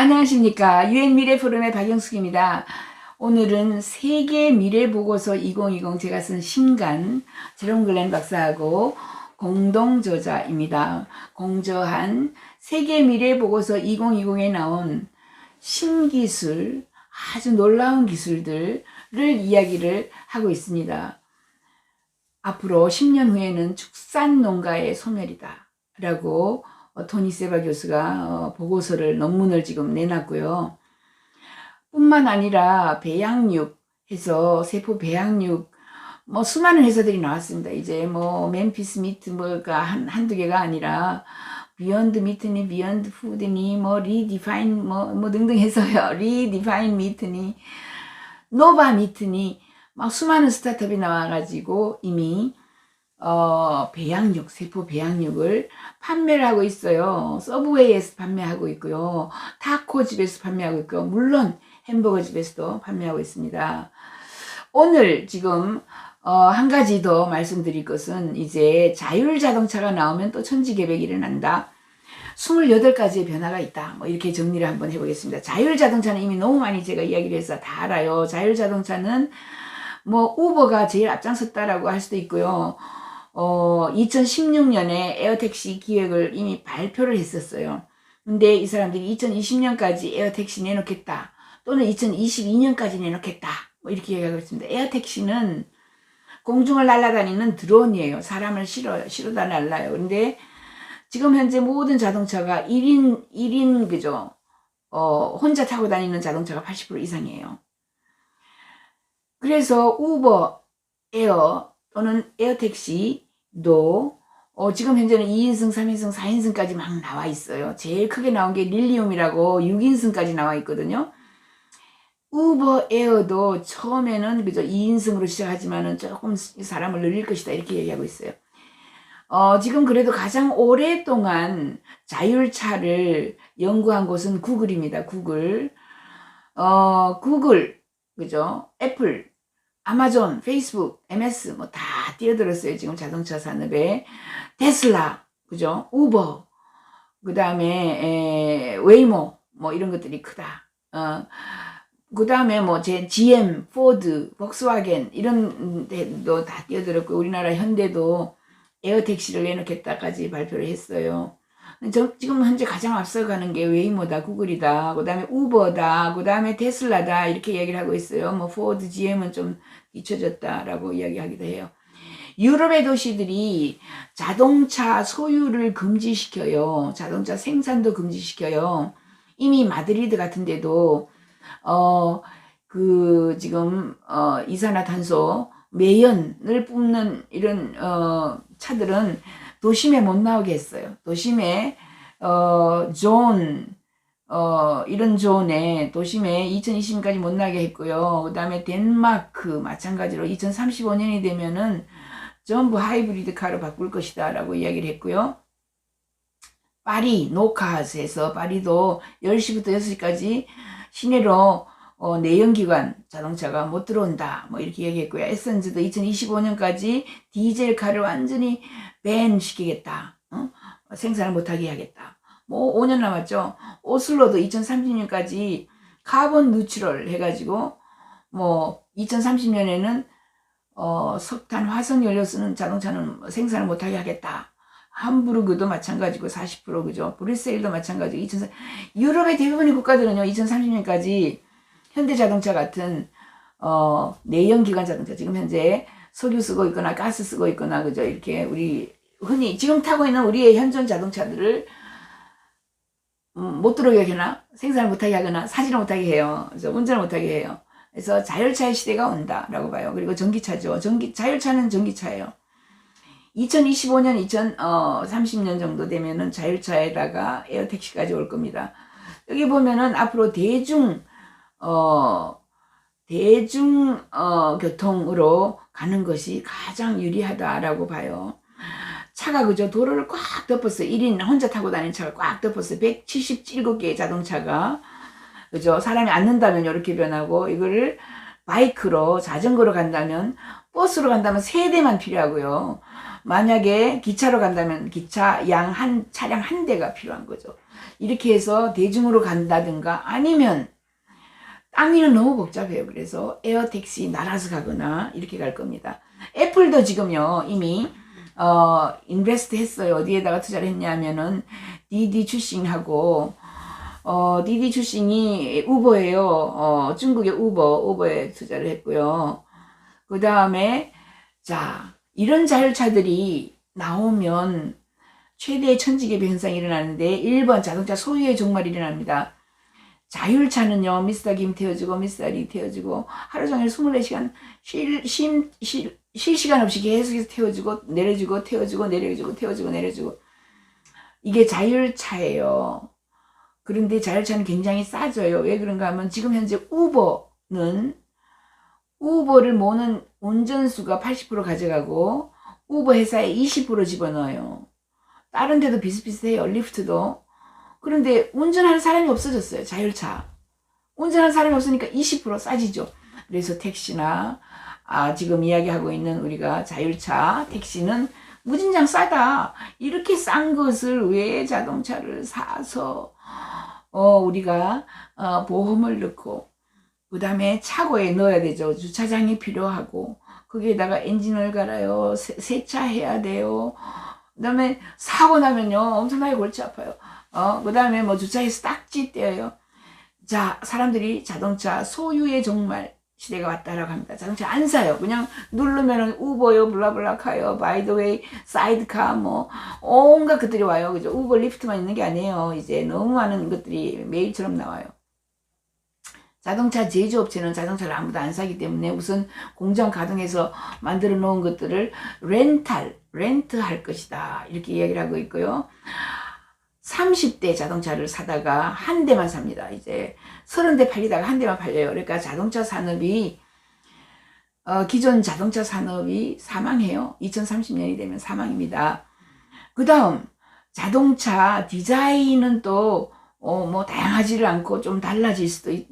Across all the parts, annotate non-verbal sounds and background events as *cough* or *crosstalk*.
안녕하십니까. 유엔 미래 포럼의 박영숙입니다. 오늘은 세계 미래 보고서 2020 제가 쓴 신간 제롬 글렌 박사하고 공동 저자입니다. 공저한 세계 미래 보고서 2020에 나온 신기술, 아주 놀라운 기술들을 이야기를 하고 있습니다. 앞으로 10년 후에는 축산 농가의 소멸이다. 라고 어, 토니 세바 교수가 어, 보고서를 논문을 지금 내놨고요. 뿐만 아니라 배양육 해서 세포 배양육 뭐 수많은 회사들이 나왔습니다. 이제 뭐 멤피스 미트 뭐가 한 한두 개가 아니라 비욘드 미트니 비욘드 푸드니 뭐 리디파인 뭐, 뭐 등등 해서요. *laughs* 리디파인 미트니 노바 미트니 막 수많은 스타트업이 나와가지고 이미 어, 배양육, 세포 배양육을 판매를 하고 있어요. 서브웨이에서 판매하고 있고요. 타코 집에서 판매하고 있고요. 물론 햄버거 집에서도 판매하고 있습니다. 오늘 지금 어, 한 가지 더 말씀드릴 것은 이제 자율 자동차가 나오면 또 천지개벽이 일어난다. 28가지의 변화가 있다. 뭐 이렇게 정리를 한번 해보겠습니다. 자율 자동차는 이미 너무 많이 제가 이야기를 해서 다 알아요. 자율 자동차는 뭐 우버가 제일 앞장섰다라고 할 수도 있고요. 어, 2016년에 에어택시 기획을 이미 발표를 했었어요. 근데 이 사람들이 2020년까지 에어택시 내놓겠다. 또는 2022년까지 내놓겠다. 뭐 이렇게 얘기하고 있습니다. 에어택시는 공중을 날아다니는 드론이에요. 사람을 실어, 실어다 날라요. 근데 지금 현재 모든 자동차가 1인, 1인, 그죠? 어, 혼자 타고 다니는 자동차가 80% 이상이에요. 그래서 우버, 에어 또는 에어택시 도 어, 지금 현재는 2인승, 3인승, 4인승까지 막 나와 있어요. 제일 크게 나온 게 릴리움이라고 6인승까지 나와 있거든요. 우버 에어도 처음에는 그죠 2인승으로 시작하지만은 조금 사람을 늘릴 것이다 이렇게 얘기하고 있어요. 어, 지금 그래도 가장 오랫동안 자율차를 연구한 곳은 구글입니다. 구글. 어, 구글, 그죠? 애플, 아마존, 페이스북, MS 뭐 다 뛰어들었어요. 지금 자동차 산업에. 테슬라, 그죠? 우버, 그 다음에 웨이모 뭐 이런 것들이 크다. 어, 그 다음에 뭐 제 GM, 포드, 폭스와겐 이런 데도 다 뛰어들었고 우리나라 현대도 에어택시를 내놓겠다까지 발표를 했어요. 저, 지금 현재 가장 앞서가는 게 웨이모다, 구글이다, 그 다음에 우버다, 그 다음에 테슬라다, 이렇게 이야기를 하고 있어요. 뭐, 포드, GM은 좀 뒤쳐졌다라고 이야기하기도 해요. 유럽의 도시들이 자동차 소유를 금지시켜요. 자동차 생산도 금지시켜요. 이미 마드리드 같은 데도, 어, 그, 지금, 어, 이산화탄소, 매연을 뿜는 이런, 어, 차들은 도심에 못 나오게 했어요. 도심에 어, 존 어, 이런 존에 도심에 2020년까지 못 나게 했고요. 그 다음에 덴마크 마찬가지로 2035년이 되면은 전부 하이브리드 카로 바꿀 것이다 라고 이야기를 했고요. 파리, 노카스에서 파리도 10시부터 6시까지 시내로 어, 내연기관 자동차가 못 들어온다. 뭐 이렇게 얘기했고요. 에센즈도 2025년까지 디젤카를 완전히 밴 시키겠다. 어? 생산을 못하게 하겠다. 뭐 5년 남았죠. 오슬로도 2030년까지 카본 누트럴 해가지고 뭐 2030년에는 어, 석탄, 화석 연료 쓰는 자동차는 생산을 못하게 하겠다. 함부르그도 마찬가지고 40% 그죠. 브뤼셀도 마찬가지고 2030 유럽의 대부분의 국가들은요 2030년까지 현대자동차 같은 어, 내연기관 자동차 지금 현재 석유 쓰고 있거나 가스 쓰고 있거나 그죠 이렇게 우리 흔히 지금 타고 있는 우리의 현존 자동차들을 음, 못 들어오게 하거나 생산을 못하게 하거나 사지를 못하게 해요. 그래서 운전을 못하게 해요. 그래서 자율차의 시대가 온다라고 봐요. 그리고 전기차죠. 전기 자율차는 전기차예요. 2025년, 2030년 정도 되면은 자율차에다가 에어택시까지 올 겁니다. 여기 보면은 앞으로 대중 어, 대중 어, 교통으로 가는 것이 가장 유리하다라고 봐요. 차가 그저 도로를 꽉 덮었어요. 1인 혼자 타고 다니는 차가 꽉 덮었어요. 177개의 자동차가 그죠? 사람이 앉는다면 이렇게 변하고 이거를 바이크로 자전거로 간다면 버스로 간다면 세 대만 필요하고요. 만약에 기차로 간다면 기차 양 한 차량 한 대가 필요한 거죠. 이렇게 해서 대중으로 간다든가 아니면 땅 위는 너무 복잡해요. 그래서 에어택시 날아서 가거나 이렇게 갈 겁니다. 애플도 지금요 이미 어 인베스트 했어요. 어디에다가 투자를 했냐면은 디디 출싱하고 어 디디 출싱이 우버예요. 어 중국의 우버 우버에 투자를 했고요. 그 다음에 자 이런 자율차들이 나오면 최대의 천지개비 현상이 일어나는데 1번 자동차 소유의 종말이 일어납니다. 자율차는요, 미스터 김 태워주고, 미스터 리 태워주고, 하루 종일 24시간 쉴, 쉼, 쉴, 쉴 시간 없이 계속해서 태워주고, 내려주고, 태워주고, 내려주고, 태워주고, 내려주고. 이게 자율차예요. 그런데 자율차는 굉장히 싸져요. 왜 그런가 하면 지금 현재 우버는 우버를 모는 운전수가 80% 가져가고 우버 회사에 20% 집어넣어요. 다른 데도 비슷비슷해요. 리프트도. 그런데 운전하는 사람이 없어졌어요. 자율차. 운전하는 사람이 없으니까 20% 싸지죠. 그래서 택시나 아, 지금 이야기하고 있는 우리가 자율차 택시는 무진장 싸다. 이렇게 싼 것을 왜 자동차를 사서 어, 우리가 어, 보험을 넣고 그 다음에 차고에 넣어야 되죠. 주차장이 필요하고 거기에다가 엔진을 갈아요. 세, 세차해야 돼요. 그 다음에 사고 나면요 엄청나게 골치 아파요. 어, 그 다음에 뭐 주차해서 딱지 떼어요. 자, 사람들이 자동차 소유의 종말 시대가 왔다라고 합니다. 자동차 안 사요. 그냥 누르면은 우버요, 블라블라카요, 바이더웨이, 사이드카, 뭐, 온갖 것들이 와요. 그죠? 우버 리프트만 있는 게 아니에요. 이제 너무 많은 것들이 메일처럼 나와요. 자동차 제조업체는 자동차를 아무도 안 사기 때문에 우선 공장 가동해서 만들어 놓은 것들을 렌탈, 렌트 할 것이다. 이렇게 이야기를 하고 있고요. 30대 자동차를 사다가 한 대만 삽니다. 이제 30대 팔리다가 한 대만 팔려요. 그러니까 자동차 산업이 어, 기존 자동차 산업이 사망해요. 2030년이 되면 사망입니다. 그 다음 자동차 디자인은 또 어, 뭐 다양하지를 않고 좀 달라질 수도 있,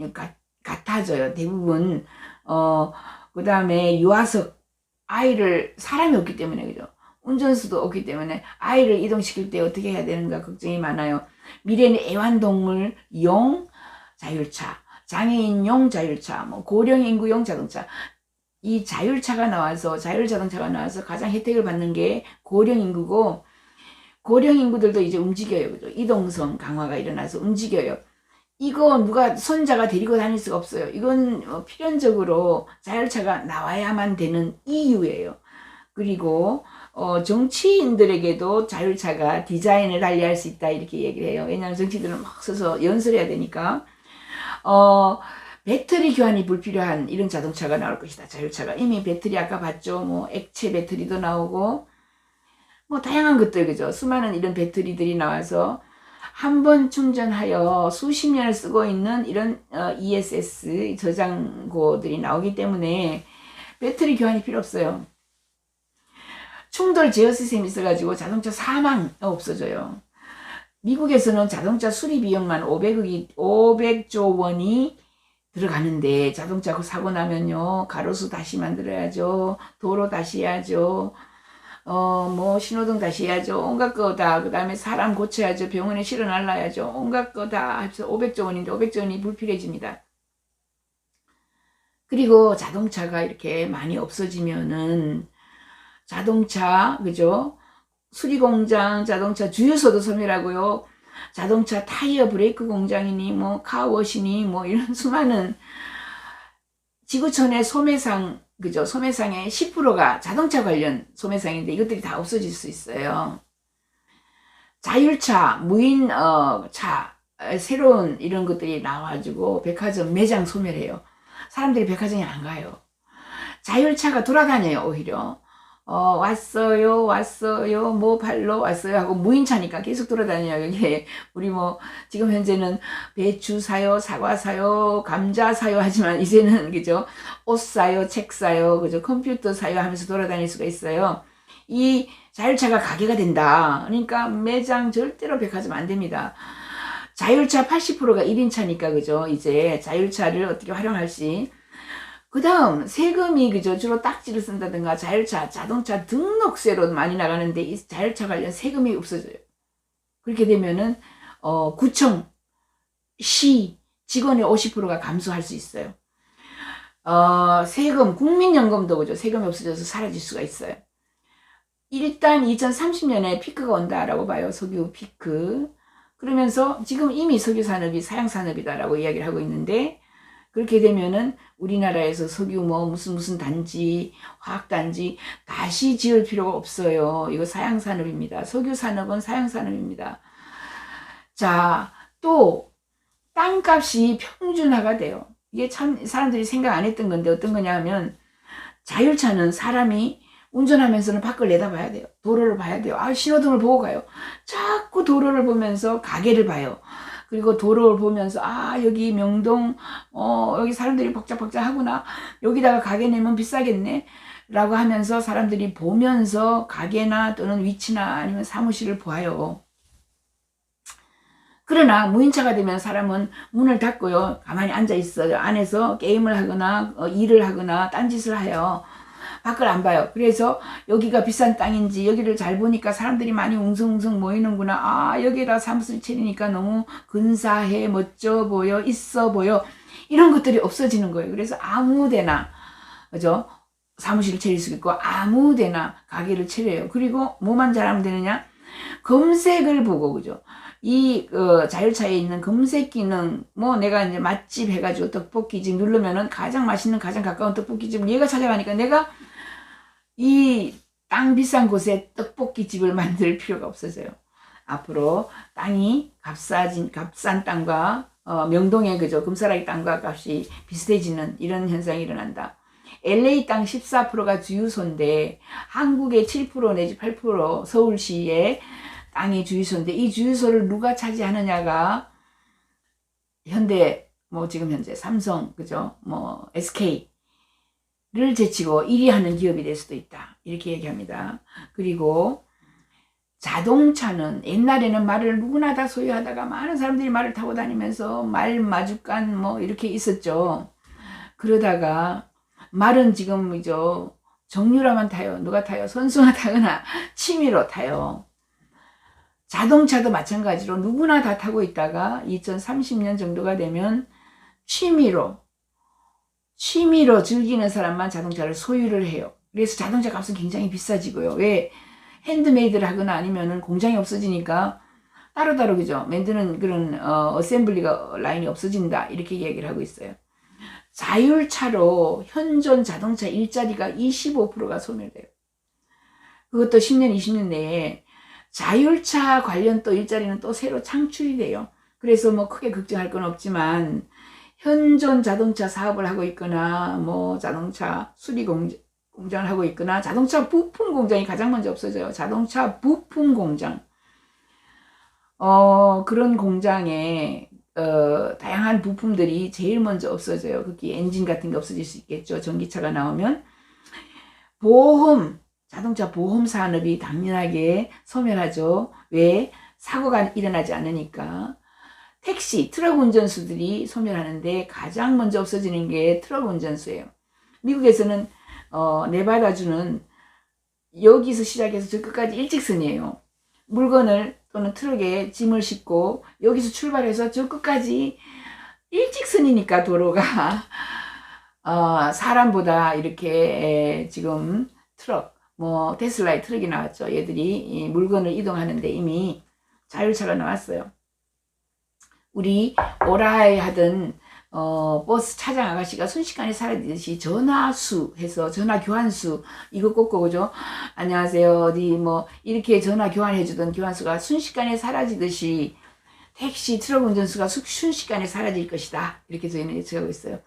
같아져요. 대부분 어, 그 다음에 유아석 아이를 사람이 없기 때문에 그죠. 운전수도 없기 때문에 아이를 이동시킬 때 어떻게 해야 되는가 걱정이 많아요. 미래는 애완동물 용 자율차, 장애인용 자율차, 뭐 고령 인구용 자동차. 이 자율차가 나와서 자율자동차가 나와서 가장 혜택을 받는 게 고령 인구고 고령 인구들도 이제 움직여요. 그죠? 이동성 강화가 일어나서 움직여요. 이거 누가 손자가 데리고 다닐 수가 없어요. 이건 어, 필연적으로 자율차가 나와야만 되는 이유예요. 그리고 어, 정치인들에게도 자율차가 디자인을 달리할 수 있다 이렇게 얘기를 해요. 왜냐하면 정치인들은 막 서서 연설해야 되니까 어, 배터리 교환이 불필요한 이런 자동차가 나올 것이다. 자율차가 이미 배터리 아까 봤죠. 뭐 액체 배터리도 나오고 뭐 다양한 것들 그죠. 수많은 이런 배터리들이 나와서 한 번 충전하여 수십 년을 쓰고 있는 이런 어, ESS 저장고들이 나오기 때문에 배터리 교환이 필요 없어요. 충돌 제어 시스템이 있어가지고 자동차 사망 없어져요. 미국에서는 자동차 수리 비용만 500억이, 500조 원이 들어가는데 자동차 사고 나면요 가로수 다시 만들어야죠 도로 다시 해야죠 어 뭐 신호등 다시 해야죠 온갖 거다 그 다음에 사람 고쳐야죠 병원에 실어 날라야죠 온갖 거다 해서 500조 원인데 500조 원이 불필요해집니다 그리고 자동차가 이렇게 많이 없어지면은 자동차, 그죠? 수리공장, 자동차 주유소도 소멸하고요. 자동차 타이어 브레이크 공장이니, 뭐, 카워시니, 뭐, 이런 수많은 지구촌의 소매상, 그죠? 소매상의 10%가 자동차 관련 소매상인데 이것들이 다 없어질 수 있어요. 자율차, 무인, 어, 차, 새로운 이런 것들이 나와가지고 백화점 매장 소멸해요. 사람들이 백화점에 안 가요. 자율차가 돌아다녀요, 오히려. 어, 왔어요, 왔어요, 뭐 발로 왔어요 하고 무인차니까 계속 돌아다녀요. 여기 우리 뭐 지금 현재는 배추 사요, 사과 사요, 감자 사요 하지만 이제는 *laughs* 그죠? 옷 사요, 책 사요, 그죠? 컴퓨터 사요 하면서 돌아다닐 수가 있어요. 이 자율차가 가게가 된다. 그러니까 매장 절대로 백화점 안 됩니다. 자율차 80%가 1인차니까 그죠? 이제 자율차를 어떻게 활용할지 그 다음 세금이 그죠 주로 딱지를 쓴다든가 자율차 자동차 등록세로 많이 나가는데 이 자율차 관련 세금이 없어져요. 그렇게 되면은 어 구청 시 직원의 50%가 감소할 수 있어요. 어 세금 국민연금도 그죠 세금이 없어져서 사라질 수가 있어요. 일단 2030년에 피크가 온다라고 봐요. 석유 피크. 그러면서 지금 이미 석유 산업이 사양 산업이다라고 이야기를 하고 있는데 그렇게 되면은 우리나라에서 석유 뭐 무슨 무슨 단지, 화학 단지 다시 지을 필요가 없어요. 이거 사양 산업입니다. 석유 산업은 사양 산업입니다. 자, 또 땅값이 평준화가 돼요. 이게 참 사람들이 생각 안 했던 건데 어떤 거냐면 자율차는 사람이 운전하면서는 밖을 내다봐야 돼요. 도로를 봐야 돼요. 아, 신호등을 보고 가요. 자꾸 도로를 보면서 가게를 봐요. 그리고 도로를 보면서 아 여기 명동 어 여기 사람들이 복잡복잡하구나. 여기다가 가게 내면 비싸겠네. 라고 하면서 사람들이 보면서 가게나 또는 위치나 아니면 사무실을 보아요. 그러나 무인차가 되면 사람은 문을 닫고요. 가만히 앉아 있어요. 안에서 게임을 하거나 어, 일을 하거나 딴짓을 해요 밖을 안 봐요. 그래서 여기가 비싼 땅인지 여기를 잘 보니까 사람들이 많이 웅성웅성 모이는구나. 아 여기다 사무실 차리니까 너무 근사해 멋져 보여 있어 보여 이런 것들이 없어지는 거예요. 그래서 아무데나 그죠? 사무실을 차릴 수 있고 아무데나 가게를 차려요. 그리고 뭐만 잘하면 되느냐? 검색을 보고 그죠? 이 어, 자율차에 있는 검색 기능 뭐 내가 이제 맛집 해가지고 떡볶이집 누르면은 가장 맛있는 가장 가까운 떡볶이집 얘가 찾아가니까 내가 이 땅 비싼 곳에 떡볶이 집을 만들 필요가 없어져요. 앞으로 땅이 값싸진 값싼 땅과 어, 명동의 그저 금사라기 땅과 값이 비슷해지는 이런 현상이 일어난다. LA 땅 14%가 주유소인데 한국의 7% 내지 8% 서울시의 땅이 주유소인데 이 주유소를 누가 차지하느냐가 현대 뭐 지금 현재 삼성 그죠 뭐 SK 를 제치고 1위 하는 기업이 될 수도 있다. 이렇게 얘기합니다. 그리고 자동차는 옛날에는 말을 누구나 다 소유하다가 많은 사람들이 말을 타고 다니면서 말 마주간 뭐 이렇게 있었죠. 그러다가 말은 지금 이죠 정유라만 타요. 누가 타요? 선수가 타거나 취미로 타요. 자동차도 마찬가지로 누구나 다 타고 있다가 2030년 정도가 되면 취미로 취미로 즐기는 사람만 자동차를 소유를 해요. 그래서 자동차 값은 굉장히 비싸지고요. 왜? 핸드메이드를 하거나 아니면은 공장이 없어지니까 따로따로 그죠? 만드는 그런 어, 어셈블리가 라인이 없어진다. 이렇게 얘기를 하고 있어요. 자율차로 현존 자동차 일자리가 25%가 소멸돼요. 그것도 10년, 20년 내에 자율차 관련 또 일자리는 또 새로 창출이 돼요. 그래서 뭐 크게 걱정할 건 없지만 현존 자동차 사업을 하고 있거나 뭐 자동차 수리 공장, 공장을 하고 있거나 자동차 부품 공장이 가장 먼저 없어져요. 자동차 부품 공장. 어, 그런 공장에 어, 다양한 부품들이 제일 먼저 없어져요. 그게 엔진 같은 게 없어질 수 있겠죠. 전기차가 나오면. 보험, 자동차 보험 산업이 당연하게 소멸하죠. 왜? 사고가 일어나지 않으니까. 택시, 트럭 운전수들이 소멸하는데 가장 먼저 없어지는 게 트럭 운전수예요. 미국에서는 어, 네바다주는 여기서 시작해서 저 끝까지 일직선이에요. 물건을 또는 트럭에 짐을 싣고 여기서 출발해서 저 끝까지 일직선이니까 도로가 *laughs* 어, 사람보다 이렇게 지금 트럭 뭐 테슬라의 트럭이 나왔죠. 얘들이 물건을 이동하는데 이미 자율차가 나왔어요. 우리 오라에 하던 어, 버스 차장 아가씨가 순식간에 사라지듯이 전화수 해서 전화 교환수 이거 그죠? 안녕하세요 어디 뭐 이렇게 전화 교환해 주던 교환수가 순식간에 사라지듯이 택시 트럭 운전수가 순식간에 사라질 것이다 이렇게 저희는 예측하고 있어요.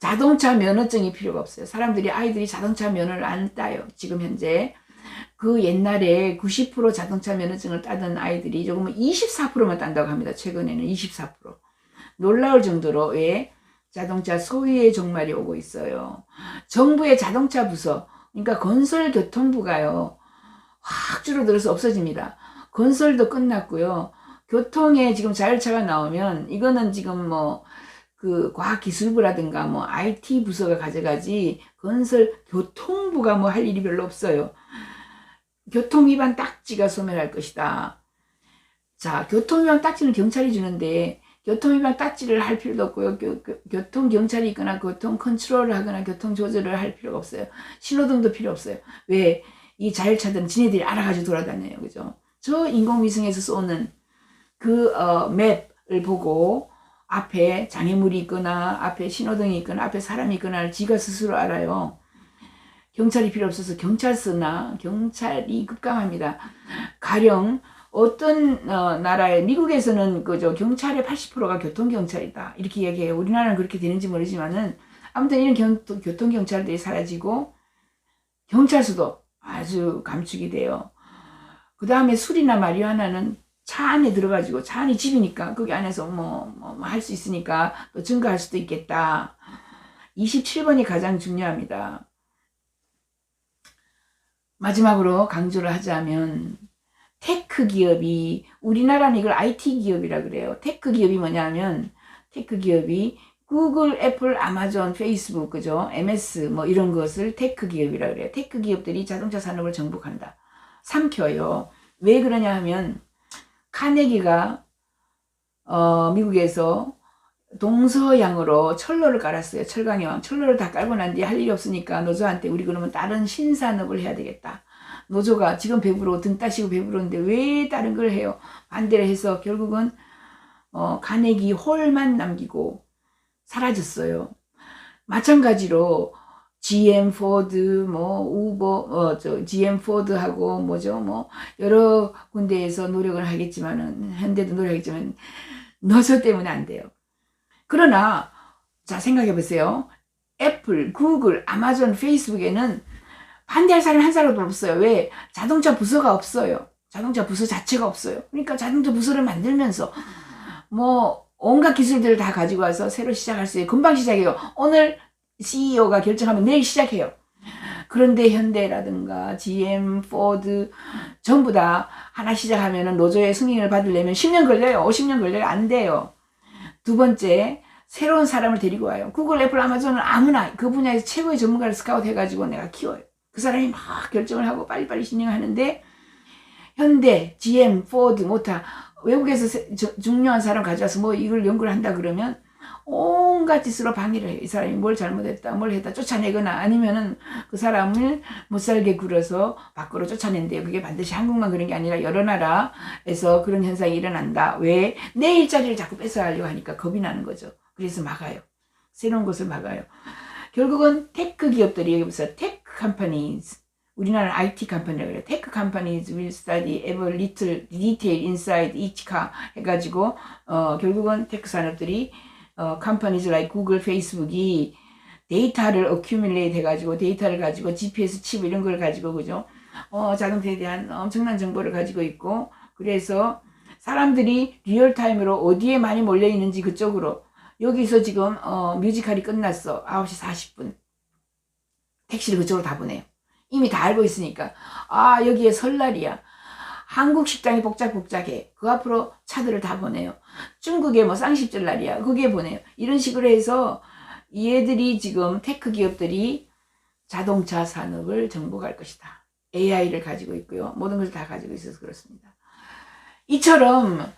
자동차 면허증이 필요가 없어요. 사람들이 아이들이 자동차 면허를 안 따요. 지금 현재 그 옛날에 90% 자동차 면허증을 따던 아이들이 조금은 24%만 딴다고 합니다. 최근에는 24%. 놀라울 정도로 왜 자동차 소유의 종말이 오고 있어요. 정부의 자동차 부서, 그러니까 건설교통부가요, 확 줄어들어서 없어집니다. 건설도 끝났고요. 교통에 지금 자율차가 나오면 이거는 지금 뭐 그 과학기술부라든가 뭐 IT 부서가 가져가지 건설 교통부가 뭐 할 일이 별로 없어요. 교통위반 딱지가 소멸할 것이다. 자, 교통위반 딱지는 경찰이 주는데 교통위반 딱지를 할 필요도 없고요. 교, 통 경찰이 있거나 교통 컨트롤을 하거나 교통 조절을 할 필요가 없어요. 신호등도 필요 없어요. 왜? 이 자율차들은 지네들이 알아가지고 돌아다녀요. 그죠? 저 인공위성에서 쏘는 그 어, 맵을 보고 앞에 장애물이 있거나 앞에 신호등이 있거나 앞에 사람이 있거나 지가 스스로 알아요. 경찰이 필요 없어서 경찰서나 경찰이 급감합니다. 가령 어떤 어, 나라에 미국에서는 그저 경찰의 80%가 교통 경찰이다 이렇게 얘기해요. 우리나라는 그렇게 되는지 모르지만은 아무튼 이런 경, 교통 경찰들이 사라지고 경찰서도 아주 감축이 돼요. 그 다음에 술이나 마리화나는 차 안에 들어가지고 차 안이 집이니까 거기 안에서 뭐 할 수 있으니까 또 증가할 수도 있겠다. 27번이 가장 중요합니다. 마지막으로 강조를 하자면 테크 기업이 우리나라는 이걸 IT 기업이라 그래요. 테크 기업이 뭐냐면 테크 기업이 구글, 애플, 아마존, 페이스북, 그죠? MS 뭐 이런 것을 테크 기업이라 그래요. 테크 기업들이 자동차 산업을 정복한다. 삼켜요. 왜 그러냐 하면 카네기가 어, 미국에서 동서양으로 철로를 깔았어요. 철강형. 철로를 다 깔고 난 뒤에 할 일이 없으니까 노조한테 우리 그러면 다른 신산업을 해야 되겠다. 노조가 지금 배부르고 등 따시고 배부르는데 왜 다른 걸 해요? 반대를 해서 결국은 어, 가네기 홀만 남기고 사라졌어요. 마찬가지로 GM 포드 뭐 우버 어저 GM 포드하고 뭐죠 뭐 여러 군데에서 노력을 하겠지만은 현대도 노력하겠지만 노조 때문에 안 돼요. 그러나 자 생각해 보세요. 애플, 구글, 아마존, 페이스북에는 반대할 사람이 한 사람도 없어요. 왜? 자동차 부서가 없어요. 자동차 부서 자체가 없어요. 그러니까 자동차 부서를 만들면서 뭐 온갖 기술들을 다 가지고 와서 새로 시작할 수 있어요. 금방 시작해요. 오늘 CEO가 결정하면 내일 시작해요. 그런데 현대라든가 GM, 포드 전부 다 하나 시작하면 노조의 승인을 받으려면 10년 걸려요. 50년 걸려요. 안 돼요. 두 번째, 새로운 사람을 데리고 와요. 구글, 애플, 아마존은 아무나 그 분야에서 최고의 전문가를 스카우트 해가지고 내가 키워요. 그 사람이 막 결정을 하고 빨리빨리 진행하는데 현대, GM, 포드, 모타 외국에서 중요한 사람 가져와서 뭐 이걸 연구를 한다 그러면 온갖 짓으로 방해를 해요. 이 사람이 뭘 잘못했다, 뭘 했다 쫓아내거나 아니면은 그 사람을 못 살게 굴어서 밖으로 쫓아낸대요. 그게 반드시 한국만 그런 게 아니라 여러 나라에서 그런 현상이 일어난다. 왜? 내 일자리를 자꾸 뺏어가려고 하니까 겁이 나는 거죠. 그래서 막아요. 새로운 것을 막아요. 결국은 테크 기업들이 여기 보세요. 테크 companies 우리나라는 IT 컴퍼니라고 그래요. 테크 companies will study every little detail inside each car 해가지고 어, 결국은 테크 산업들이 어, companies like 구글, 페이스북이 데이터를 accumulate 해가지고 데이터를 가지고 GPS 칩 이런 걸 가지고 그죠? 어, 자동차에 대한 엄청난 정보를 가지고 있고 그래서 사람들이 리얼타임으로 어디에 많이 몰려 있는지 그쪽으로. 여기서 지금 어, 뮤지컬이 끝났어. 9시 40분. 택시를 그쪽으로 다 보내요. 이미 다 알고 있으니까. 아 여기에 설날이야 한국 식당이 복작복작해. 그 앞으로 차들을 다 보내요. 중국에 뭐 쌍십절 날이야. 그게 보내요. 이런 식으로 해서 얘들이 지금 테크 기업들이 자동차 산업을 정복할 것이다. AI를 가지고 있고요. 모든 것을 다 가지고 있어서 그렇습니다. 이처럼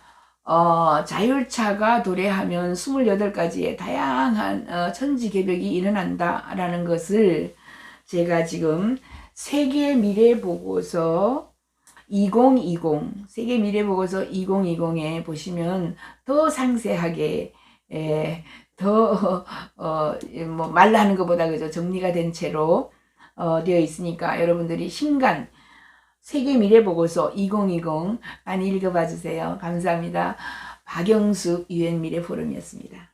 어, 자율차가 도래하면 28가지의 다양한 어, 천지개벽이 일어난다라는 것을 제가 지금 세계 미래 보고서 2020 세계 미래 보고서 2020에 보시면 더 상세하게 에, 더 어, 뭐 말라는 것보다 그죠 정리가 된 채로 어, 되어 있으니까 여러분들이 신간 세계 미래 보고서 2020 많이 읽어봐 주세요. 감사합니다. 박영숙 유엔 미래 포럼이었습니다.